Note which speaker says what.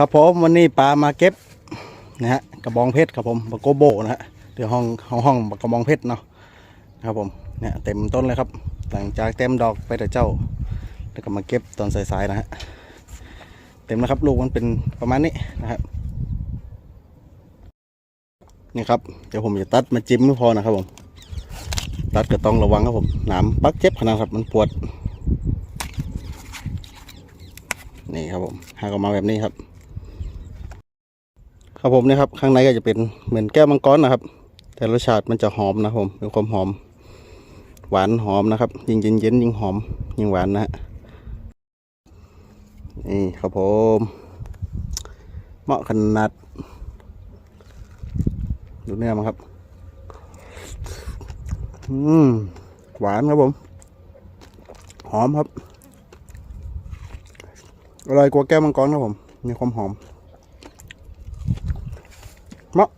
Speaker 1: ครับผมวันนี้ปลามาเก็บนะฮะกระบองเพชรครับผมบะโกโบนะฮะเดี๋ยวห้องห้องห้องกระบองเพชรเนาะครับผมเนี่ยเต็มต้นเลยครับหลังจากเต็มดอกไปแต่เจ้า แล้วก็มาเก็บตอนสายๆนะฮะเต็มแล้วครับลูกมันเป็นประมาณนี้นะครับนี่ครับเดี๋ยวผมจะตัดมาจิ้มไม่พอนะครับผม ตัดก็ต้องระวังครับผมหนามปักเจ็บขนาดครับมันปวด นี่ครับผมหากออกมาแบบนี้ครับ ครับผมนี่ครับ ข้างในก็จะเป็นเหมือนแก้วมังกรนะครับ แต่รสชาติมันจะหอมนะผมมีความหอม หวานหอมนะครับ ยิ่งเย็นเย็นยิ่งหอม ยิ่งหวานนะฮะนี่ครับผมเหมาะขนาด ดูเนื้อมันครับอืมหวานครับผม หอมครับอร่อยกว่าแก้วมังกรครับผมมีความหอม เหมาะ